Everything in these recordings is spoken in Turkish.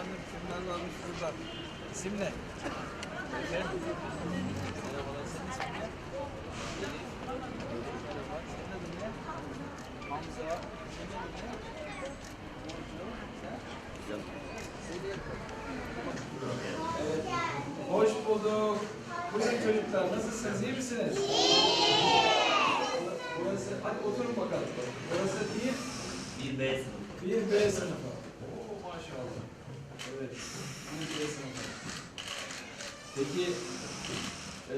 efendim kimler varmış burada? İsim ne? Ecem. Merhabalar senin ismin ne? Elif. Merhaba senin adın ne? Hamza. Senin adın ne? Burcu. Sen? Selin. Evet. Hoş bulduk. Buyurun çocuklar nasılsınız? İyi misiniz? Burası, hadi oturun bakalım. Burası bir, Bir B sınıfı. bir B sınıfı. Oo maşallah. Evet. Peki, e,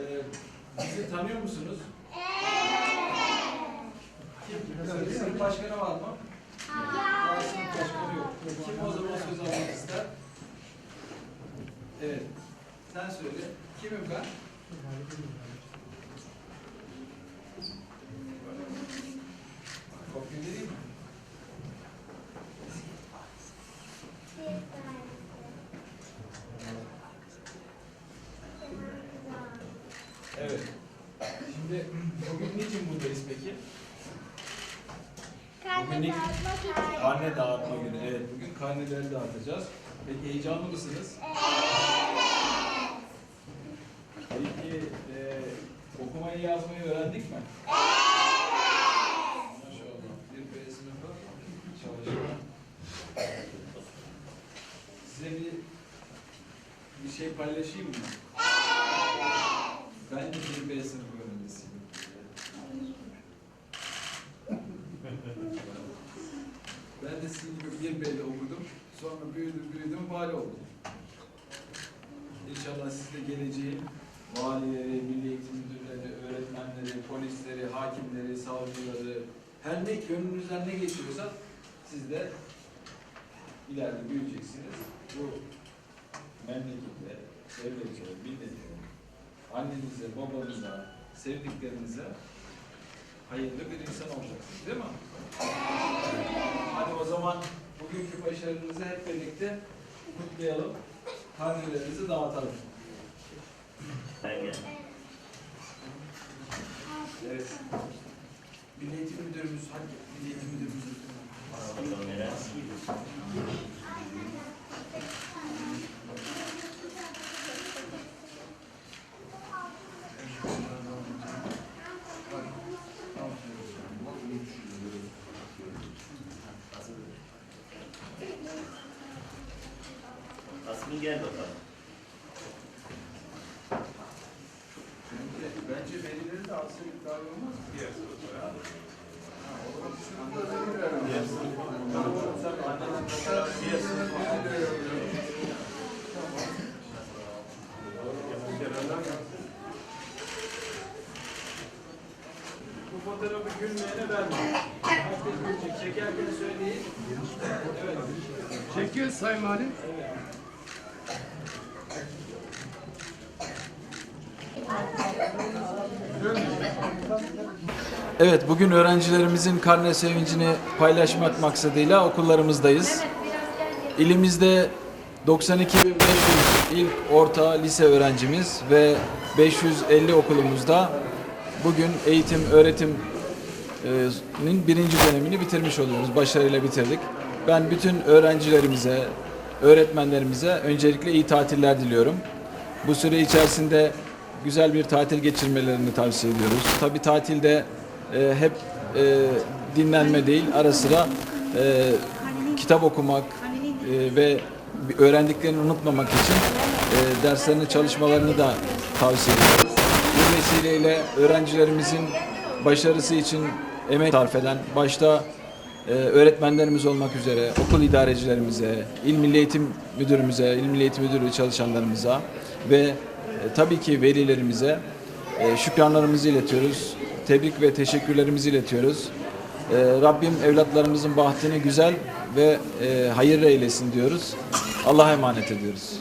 bizi tanıyor musunuz? Evet. Kim? Sınıf başkanı var mı? Hayır. Sınıf başkanı yok. Kim o zaman söz almak ister? Evet. Sen söyle. Kimim ben? Kopya vereyim mi? Evet. Şimdi bugün niçin buradayız peki? Bugün ne- Karne dağıtma günü. Evet, bugün karneleri dağıtacağız. Peki heyecanlı mısınız? Peki e, okumayı yazmayı öğrendik mi? Maşallah. Bir B sınıfı çalışma. Size bir bir şey paylaşayım mı? Ben de bir B sınıfı öğrencisiyim. Ben de sizin bir B'de okudum. Sonra büyüdüm büyüdüm vali oldum. İnşallah siz de geleceğin valileri, milli eğitim müdürleri, öğretmenleri, polisleri, hakimleri, savcıları, her ne gönlünüzden ne geçiyorsa siz de ileride büyüyeceksiniz. Bu memlekette, devlete, millete, annenize, babanıza, sevdiklerinize hayırlı bir insan olacaksınız değil mi? Hadi o zaman bugünkü başarınızı hep birlikte kutlayalım. Karnelerinizi dağıtalım. Evet. Milli Eğitim Müdürümüz, hangi Milli Eğitim Müdürümüz? Bakalım Asmin gel bakalım. Bence, velileri de alsa daha olmaz mı? Sınıflara. Bu fotoğrafı gülmeyene vermeyin. Herkes gülecek. Çekerken söyleyin. Evet. Çekiyoruz Sayın Valim. Evet, bugün öğrencilerimizin karne sevincini paylaşmak maksadıyla okullarımızdayız. İlimizde 92.500 ilk, orta, lise öğrencimiz ve 550 okulumuzda bugün eğitim, öğretiminin birinci dönemini bitirmiş oluyoruz. Başarıyla bitirdik. Ben bütün öğrencilerimize, öğretmenlerimize öncelikle iyi tatiller diliyorum. Bu süre içerisinde güzel bir tatil geçirmelerini tavsiye ediyoruz. Tabi tatilde e, hep e, dinlenme değil, ara sıra e, kitap okumak e, ve öğrendiklerini unutmamak için e, derslerini çalışmalarını da tavsiye ediyoruz. Bu vesileyle öğrencilerimizin başarısı için emek sarf eden, başta e, öğretmenlerimiz olmak üzere okul idarecilerimize, İl Milli Eğitim Müdürümüze, İl Milli Eğitim Müdürlüğü çalışanlarımıza ve tabii ki velilerimize e, şükranlarımızı iletiyoruz. Tebrik ve teşekkürlerimizi iletiyoruz. E, Rabbim evlatlarımızın bahtını güzel ve e, hayırlı eylesin diyoruz. Allah'a emanet ediyoruz.